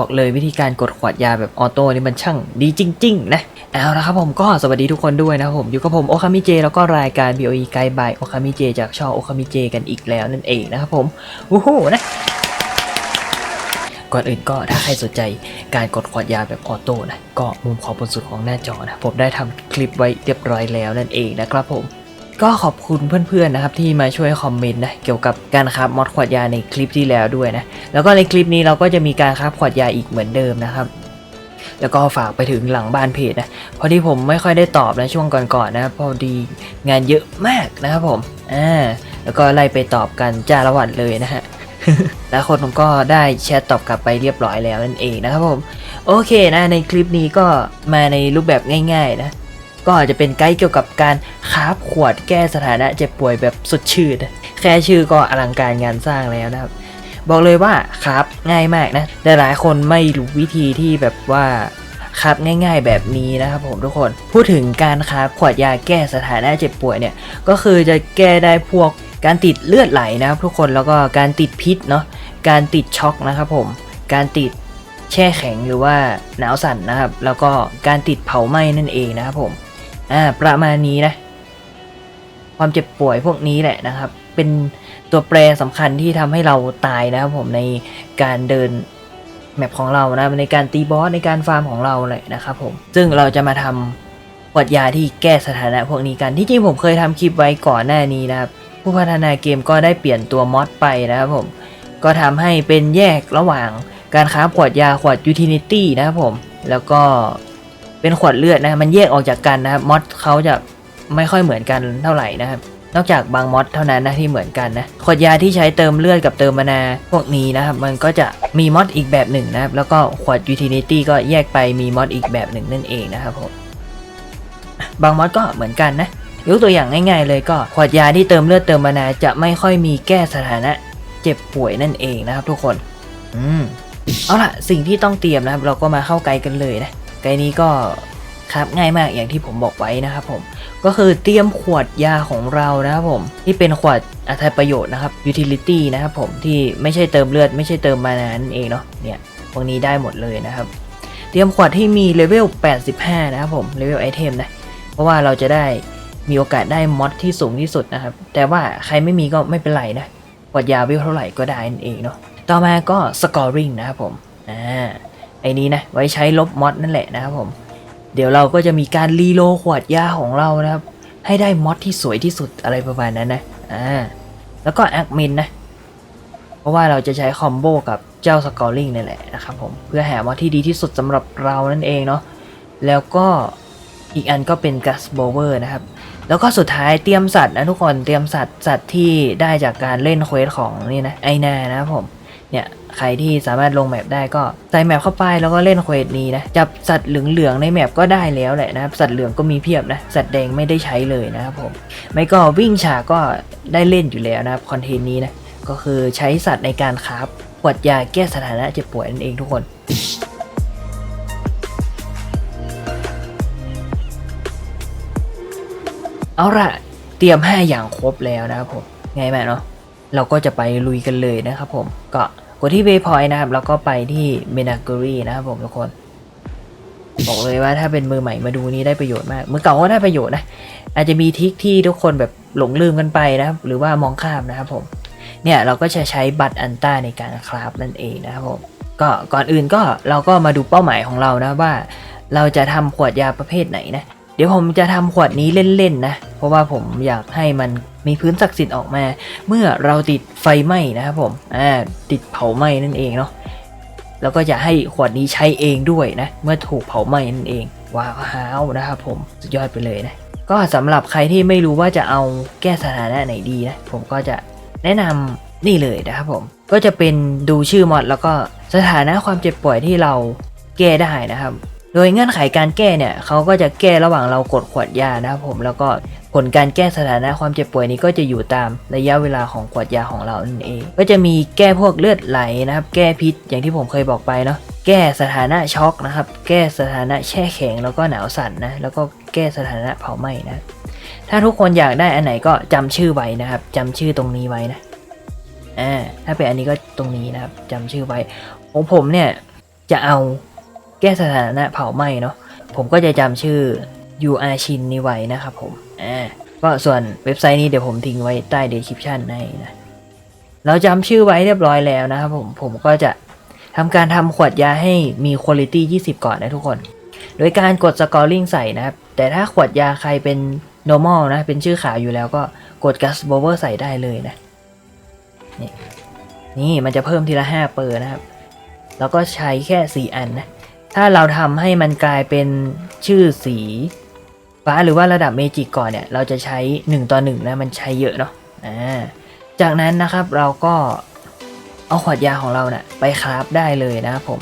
บอกเลยวิธีการกดขวดยาแบบออโต้นี่มันช่างดีจริง ๆ นะเอาละครับผมก็สวัสดีทุกคนด้วยนะครับผมอยู่กับผมโอคามิเจแล้วก็รายการ BOE ไกด์บายโอคามิเจจากช่องโอคามิเจกันอีกแล้วนั่นเองนะครับผมวู้ฮู้นะก่อนอื่นก็ถ้าใครสนใจการกดขวดยาแบบออโต้นะก็มุมขวาบนสุดของหน้าจอนะผมได้ทำคลิปไว้เรียบร้อยแล้วนั่นเองนะครับผม ก็ขอบคุณเพื่อนๆนะครับที่มาช่วยคอมเมนต์นะเกี่ยวกับการคราฟมอดขวดยาในคลิปที่แล้วด้วยนะแล้วก็ในคลิปนี้เราก็จะมีการคราฟขวดยาอีกเหมือนเดิมนะครับแล้วก็ฝากไปถึงหลังบ้านเพจนะพอดีผมไม่ค่อยได้ตอบนะช่วงก่อนๆนะพอดีงานเยอะมากนะครับผมอ่าแล้วก็ไล่ไปตอบกันจ้าละวันเลยนะฮะแล้วคนผมก็ได้แชทตอบกลับไปเรียบร้อยแล้วนั่นเองนะครับผม โอเคนะในคลิปนี้ก็มาในรูปแบบง่าย ๆ นะ ก็อาจจะเป็นไกด์เกี่ยวกับการคาฟขวดแก้สถานะเจ็บป่วยแบบสุดชื่นแค่ชื่อก็อลังการงานสร้างแล้วนะครับบอกเลยว่าคราฟง่ายมากนะแต่หลายคนไม่รู้วิธีที่แบบว่าคราฟง่าย ๆ แบบนี้นะครับผมทุกคนพูดถึงการคราฟขวดยาแก้สถานะเจ็บป่วยเนี่ยก็คือจะแก้ได้พวกการติดเลือดไหลนะครับทุกคนแล้วก็การติดพิษเนาะการติดช็อกนะครับผมการติดแช่แข็งหรือว่าหนาวสั่นนะครับ แล้วก็การติดเผาไหม้นั่นเองนะครับผม อ่าประมาณนี้นะ ความเจ็บป่วยพวกนี้แหละนะครับ เป็นตัวแปรสำคัญที่ทำให้เราตายนะครับผมในการเดินแมปของเรานะในการตีบอสในการฟาร์มของเราเลยนะครับผมซึ่งเราจะมาทำขวดยาที่แก้สถานะพวกนี้กันที่จริงผมเคยทำคลิปไว้ก่อนหน้านี้นะครับ ผู้พัฒนาเกมก็ได้เปลี่ยนตัวมอดไปนะครับผมก็ทำให้เป็นแยกระหว่างการค้าขวดยาขวดยูทิลิตี้นะครับผม แล้วก็ เป็นขวดเลือดนะมันแยกออกจากกันนะครับมอดเขาจะไม่ค่อยเหมือนกันเท่าไหร่นะครับ นอกจากบางมอดเท่านั้นนะที่เหมือนกันนะขวดยาที่ใช้เติมเลือดกับเติมมานาพวกนี้นะครับ มันก็จะมีมอดอีกแบบหนึ่งนะครับ แล้วก็ขวดยูทิลิตี้ก็แยกไปมีมอดอีกแบบหนึ่งนั่นเองนะครับผมบางมอดก็เหมือนกันนะยกตัวอย่างง่าย ๆ เลยก็ขวดยาที่เติมเลือดเติมมานาจะไม่ค่อยมีแก้สถานะเจ็บป่วยนั่นเองนะครับ ทุกคน อืมเอาล่ะ สิ่งที่ต้องเตรียมนะครับ เราก็มาเข้าไกด์กันเลยนะ ไกด์นี้ก็ครับง่ายมากอย่างที่ผมบอกไว้นะครับผมก็คือเตรียมขวดยาของเรานะครับผมที่เป็นขวดอัตประโยชน์นะครับ utility นะครับผมที่ไม่ใช่เติมเลือด ไม่ใช่เติมมานานั่นเองเนาะเนี่ยพวกนี้ได้หมดเลยนะครับ เตรียมขวดที่มีเลเวล 85 นะครับผมเลเวลไอเทมนะเพราะว่าเราจะได้มีโอกาสได้มอดที่สูงที่สุดนะครับ แต่ว่าใครไม่มีก็ไม่เป็นไรนะขวดยาเวเท่าไหร่ก็ได้นั่นเองเนาะต่อมาก็ scoring นะครับผมอ่า ไอ้นี้นะไว้ใช้ลบมอดนั่นแหละนะครับผม เดี๋ยวเราก็จะมีการรีโลขวดยาของเรานะครับ ให้ได้มอดที่สวยที่สุดอะไรประมาณนั้นนะอ่าแล้วก็แอดมินนะเพราะว่าเราจะใช้คอมโบกับเจ้า scoring นี่แหละนะครับผมเพื่อหามอดที่ดีที่สุดสำหรับเรานั่นเองเนาะแล้วก็อีกอันก็เป็น gas blower นะครับ แล้วก็สุดท้ายเตรียมสัตว์นะทุกคนเตรียมสัตว์สัตว์ที่ได้จากการเล่นเควสของนี่นะไอนานะครับผม เนี่ยใครที่สามารถลงแมปได้ก็ใส่แมปเข้าไปแล้วก็เล่นเควสนี้นะจับสัตว์เหลืองๆในแมปก็ได้แล้วแหละนะครับสัตว์เหลืองก็มีเพียบนะสัตว์แดงไม่ได้ใช้เลยนะครับผมไม่ก็วิ่งฉากก็ได้เล่นอยู่แล้วนะครับคอนเทนต์นี้นะก็คือใช้สัตว์ในการคราฟขวดยาแก้สถานะเจ็บป่วยนั่นเองทุกคนเอาละเตรียม 5 อย่างครบแล้วนะครับผม ไง่ายมากเนาะ เราก็จะไปลุยกันเลยนะครับผมก็กดที่ Waypoint นะครับ แล้วก็ไปที่ m e n a g u r i นะครับผมทุกคน บอกเลยว่าถ้าเป็นมือใหม่มาดูนี้ได้ประโยชน์มากมือเก่าก็ได้ประโยชน์นะ อาจจะมีทิคที่ทุกคนแบบหลงลืมกันไปนะครับ หรือว่ามองข้ามนะครับผมเนี่ยเราก็จะใช้บัตรอันต้าในการคราฟนั่นเองนะครับผมก็ก่อนอื่นก็เราก็มาดูเป้าหมายของเรานะว่า เราจะทำขวดยาประเภทไหนนะ เดี๋ยวผมจะทำขวดนี้เล่นๆนะ เพราะว่าผมอยากให้มัน มีพื้นศักดิ์สิทธิ์ออกมา เมื่อเราติดไฟไหม้นะครับผมอ่าติดเผาไหม้นั่นเองเนาะแล้วก็จะให้ขวดนี้ใช้เองด้วยนะ เมื่อถูกเผาไหม้นั่นเอง ว้าวนะครับผมสุดยอดไปเลยนะก็สำหรับใครที่ไม่รู้ว่าจะเอาแก้สถานะไหนดีนะ ผมก็จะแนะนำนี่เลยนะครับผม ก็จะเป็นดูชื่อมอดแล้วก็สถานะความเจ็บป่วยที่เราแก้ได้นะครับ โดยเงื่อนไขการแก้เนี่ยเขาก็จะแก้ระหว่างเรากดขวดยานะครับผมแล้วก็ ผลการแก้สถานะความเจ็บป่วยนี้ก็จะอยู่ตามระยะเวลาของขวดยาของเรานั่นเอง ก็จะมีแก้พวกเลือดไหลนะครับ แก้พิษอย่างที่ผมเคยบอกไปเนาะแก้สถานะช็อกนะครับ แก้สถานะแช่แข็งแล้วก็หนาวสั่นนะ แล้วก็แก้สถานะเผาไหม้นะ ถ้าทุกคนอยากได้อันไหนก็จำชื่อไว้นะครับจำชื่อตรงนี้ไว้นะ อ่า ถ้าเป็นอันนี้ก็ตรงนี้นะครับจำชื่อไว้ ของผมเนี่ยจะเอาแก้สถานะเผาไหม้เนาะ ผมก็จะจำชื่อ UR ชินนี้ไว้นะครับผมอ่าก็ส่วนเว็บไซต์นี้เดี๋ยวผมทิ้งไว้ใต้ description ให้นะเราจำชื่อไว้เรียบร้อยแล้วนะครับผมผมก็จะทำการทำขวดยาให้มี quality 20 ก่อนนะทุกคน โดยการกด scoring ใส่นะครับ แต่ถ้าขวดยาใครเป็น normal นะ เป็นชื่อขาวอยู่แล้วก็กด gas blower ใส่ได้เลยนะ นี่นี่มันจะเพิ่มทีละ 5 เปอร์นะครับ แล้วก็ใช้แค่ 4 อันนะ ถ้าเราทำให้มันกลายเป็นชื่อสี ฟ้าหรือว่าระดับเมจิกก่อนเนี่ยเราจะใช้ 1 ต่อ1นะมันใช้เยอะเนาะอ่าจากนั้นนะครับเราก็เอาขวดยาของเราเนะ่ะไปคราฟได้เลยนะครับผม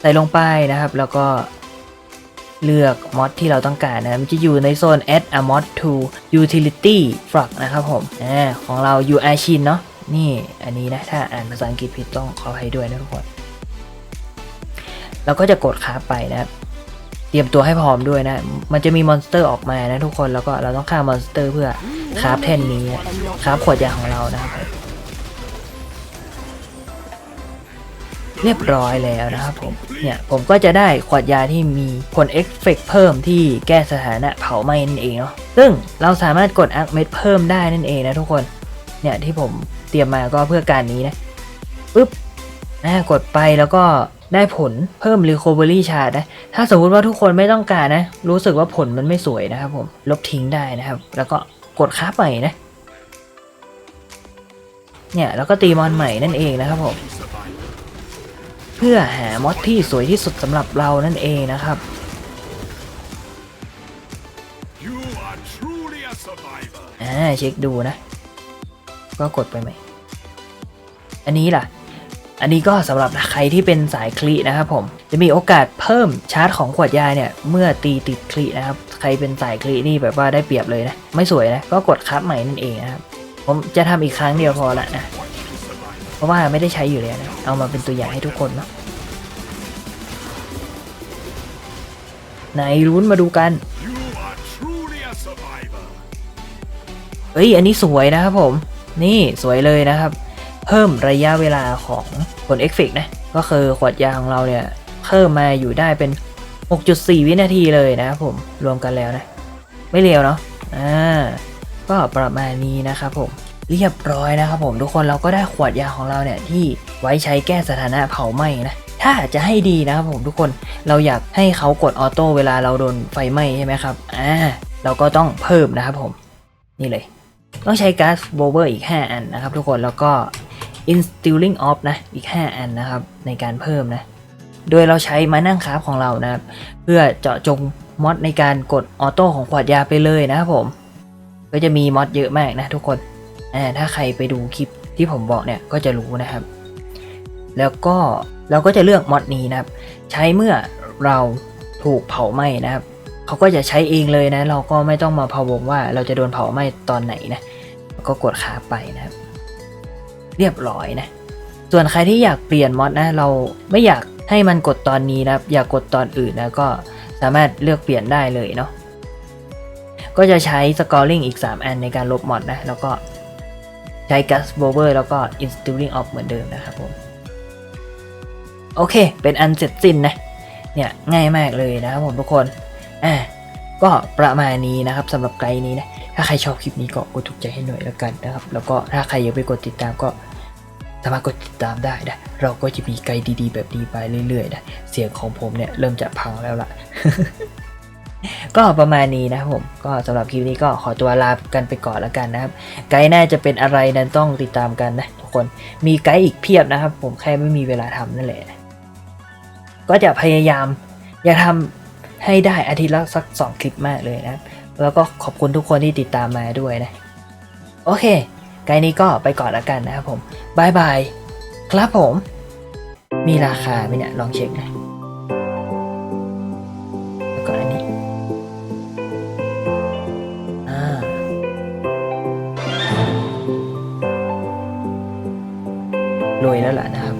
ใส่ลงไปนะครับแล้วก็เลือกมอดที่เราต้องการนะมันจะอยู่ในโซน add a mod to utility frog นะครับผมอ่าของเรา u a c h i n เนาะนี่อันนี้นะถ้าอ่านภาษาอังกฤษผิดต้องขออภัยด้วยนะทุกคนเราก็จะกดคราฟไปนะครับ เตรียมตัวให้พร้อมด้วยนะ มันจะมีมอนสเตอร์ออกมานะทุกคนแล้วก็เราต้องฆ่ามอนสเตอร์เพื่อคราฟแท่นนี้คราฟขวดยาของเรานะครับเรียบร้อยแล้วนะครับผม เนี่ยผมก็จะได้ขวดยาที่มีผลเอฟเฟกต์เพิ่มที่แก้สถานะเผาไหม้นั่นเองเนาะ ซึ่งเราสามารถกดอัพเม็ดเพิ่มได้นั่นเองนะทุกคน เนี่ยที่ผมเตรียมมาก็เพื่อการนี้นะปึ๊บนะกดไปแล้วก็ ได้ผลเพิ่ม Recovery Charge นะถ้าสมมุติว่าทุกคนไม่ต้องการนะ รู้สึกว่าผลมันไม่สวยนะครับผมลบทิ้งได้นะครับ แล้วก็กดค้าใหม่นะ เนี่ยแล้วก็ตีมอนใหม่นั่นเองนะครับผมเพื่อหามอดที่สวยที่สุดสำหรับเรานั่นเองนะครับ You are truly a survivor. อ่าเช็คดูนะ ก็กดไปใหม่ อันนี้ล่ะ อันนี้ก็สำหรับใครที่เป็นสายคลีนะครับผม จะมีโอกาสเพิ่มชาร์จของขวดยาเนี่ย เมื่อตีติดคลีนะครับ ใครเป็นสายคลีนี่แบบว่าได้เปรียบเลยนะ ไม่สวยนะ ก็กดคับใหม่นั่นเองนะครับ ผมจะทำอีกครั้งเดียวพอละนะ เพราะว่าไม่ได้ใช้อยู่แล้วนะ เอามาเป็นตัวอย่างให้ทุกคนเนาะไหนรุ้นมาดูกันเอ้ย อันนี้สวยนะครับผม นี่สวยเลยนะครับ พิ่มระยะเวลาของผลเอฟเฟกนะ ก็คือขวดยาของเราเนี่ยเพิ่มมาอยู่ได้เป็น 6.4 วินาทีเลยนะครับผมรวมกันแล้วนะ ไม่เร็วเนาะอ่าก็ประมาณนี้นะครับผมเรียบร้อยนะครับผมทุกคนเราก็ได้ขวดยาของเราเนี่ยที่ไว้ใช้แก้สถานะเผาไหม้นะถ้าจะให้ดีนะครับผมทุกคนเราอยากให้เขากดออโต้เวลาเราโดนไฟไหม้ใช่ไหมครับอ่าเราก็ต้องเพิ่มนะครับผมนี่เลย ต้องใช้ก๊าซโบเวอร์อีก 5 อันนะครับทุกคนแล้วก็ instilling off นะ อีก 5 อันนะครับ ในการเพิ่มนะ โดยเราใช้ม้นั่งคราฟของเรานะครับ เพื่อเจาะจงมอดในการกดออโต้ของขวดยาไปเลยนะครับผม ก็จะมีมอดเยอะมากนะทุกคนถ้าใครไปดูคลิปที่ผมบอกเนี่ยก็จะรู้นะครับ แล้วก็เราก็จะเลือกมอดนี้นะครับ ใช้เมื่อเราถูกเผาไหม้นะครับเขาก็จะใช้เองเลยนะ เราก็ไม่ต้องมาพะวงว่าเราจะโดนเผาไหม้ตอนไหนนะ ก็กดค้าไปนะครับ เรียบร้อยนะ ส่วนใครที่อยากเปลี่ยนมอดนะ เราไม่อยากให้มันกดตอนนี้นะอยากกดตอนอื่นนะก็สามารถเลือกเปลี่ยนได้เลยเนาะก็จะใช้ scoring อีก 3 อันในการลบมอดนะ แล้วก็ใช้ gas b o w e r แล้วก็ instilling off เหมือนเดิมนะครับผม โอเค เป็นอันเสร็จสิ้นนะ เนี่ย ง่ายมากเลยนะครับผมทุกคน อะ ก็ประมาณนี้นะครับสำหรับไกด์นี้นะ ถ้าใครชอบคลิปนี้ก็กดถูกใจให้หน่อยแล้วกันนะครับ แล้วก็ถ้าใครอยังไม่กดติดตามก็สามารถกดติดตามได้นะ เราก็จะมีไกด์ดีๆ แบบนี้ไปเรื่อยๆนะเสียงของผมเนี่ยเริ่มจะพังแล้วล่ะ ก็ประมาณนี้นะครับผม ก็สำหรับคลิปนี้ก็ขอตัวลากันไปก่อนแล้วกันนะครับ ไกด์น่าจะเป็นอะไรนั้นต้องติดตามกันนะทุกคน มีไกด์อีกเพียบนะครับ ผมแค่ไม่มีเวลาทำนั่นแหละ ก็จะพยายามอยากทำ ให้ได้อาทิตย์ละสักสองคลิปมากเลยนะครับแล้วก็ขอบคุณทุกคนที่ติดตามมาด้วยนะ โอเคไกด์นี้ก็ไปก่อนล้วกันนะครับผมบายบายครับผม มีราคาไหมเนี่ย ลองเช็คนะแล้วก็อันนี้รวยแล้วล่ะนะครับ